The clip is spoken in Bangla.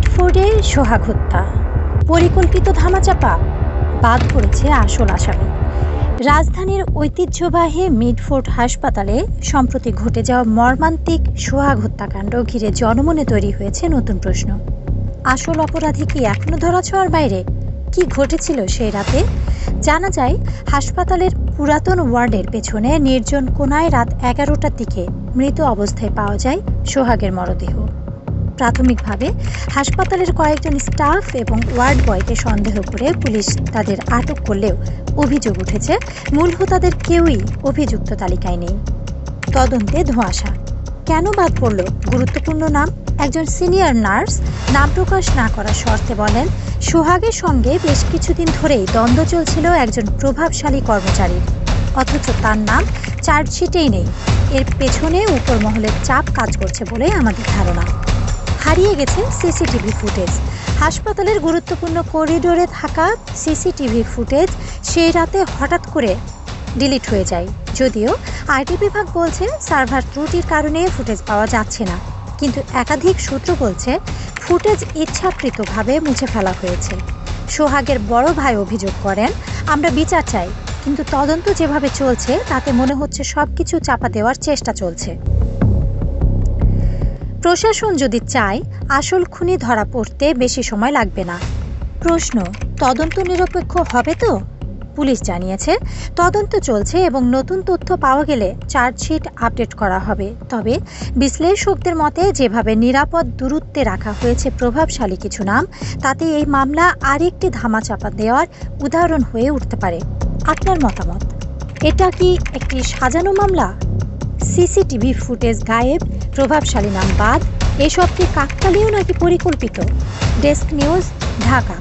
মিডফোর্ডে সোহাগ হত্যা। পরিকল্পিত ধামাচাপা বাদ পড়েছে আসল আসামি। রাজধানীর ঐতিহ্যবাহী মিডফোর্ড হাসপাতালে সম্প্রতি ঘটে যাওয়া মর্মান্তিক সোহাগ হত্যাকাণ্ড ঘিরে জনমনে তৈরি হয়েছে নতুন প্রশ্ন। আসল অপরাধী কি এখনও ধরাছোঁয়ার বাইরে? কি ঘটেছিল সেই রাতে? জানা যায়, হাসপাতালের পুরাতন ওয়ার্ডের পেছনে নির্জন কোনায় রাত এগারোটার দিকে মৃত অবস্থায় পাওয়া যায় সোহাগের মরদেহ। প্রাথমিকভাবে হাসপাতালের কয়েকজন স্টাফ এবং ওয়ার্ড বয়কে সন্দেহ করে পুলিশ তাদের আটক করলেও অভিযোগ উঠেছে মূল হোতাদের কেউই অভিযুক্ত তালিকায় নেই। তদন্তে ধোঁয়াশা। কেন বাদ পড়ল? গুরুত্বপূর্ণ নাম? একজন সিনিয়র নার্স নাম প্রকাশ না করার শর্তে বলেন, সোহাগের সঙ্গে বেশ কিছুদিন ধরেই দ্বন্দ্ব চলছিল একজন প্রভাবশালী কর্মচারীর। অথচ তার নাম চার্জশিটেই নেই। এর পেছনে উপর মহলের চাপ কাজ করছে বলে আমাদের ধারণা। হারিয়ে গেছে সিসিটিভি ফুটেজ। হাসপাতালের গুরুত্বপূর্ণ করিডোরে থাকা সিসিটিভি ফুটেজ সেই রাতে হঠাৎ করে ডিলিট হয়ে যায়। যদিও আইটি বিভাগ বলছে সার্ভার ত্রুটির কারণে ফুটেজ পাওয়া যাচ্ছে না। কিন্তু একাধিক সূত্র বলছে ফুটেজ ইচ্ছাকৃতভাবে মুছে ফেলা হয়েছে। সোহাগের বড় ভাই অভিযোগ করেন, আমরা বিচার চাই, কিন্তু তদন্ত যেভাবে চলছে, তাতে মনে হচ্ছে সব কিছু চাপা দেওয়ার চেষ্টা চলছে। প্রশাসন যদি চায়, আসল খুনি ধরা পড়তে বেশি সময় লাগবে না। প্রশ্ন, তদন্ত নিরপেক্ষ হবে তো? পুলিশ জানিয়েছে, তদন্ত চলছে এবং নতুন তথ্য পাওয়া গেলে চার্জশিট আপডেট করা হবে। তবে বিশ্লেষকদের মতে, যেভাবে নিরাপদ দূরত্বে রাখা হয়েছে প্রভাবশালী কিছু নাম, তাতে এই মামলা আরেকটি ধামাচাপা দেওয়ার উদাহরণ হয়ে উঠতে পারে। আপনার মতামত? এটা কি একটি সাজানো মামলা? সিসিটিভি ফুটেজ গায়েব প্রভাবশালী নাম বাদ এসবকে কাকতালীয় নাকি পরিকল্পিত? Desk news Dhaka.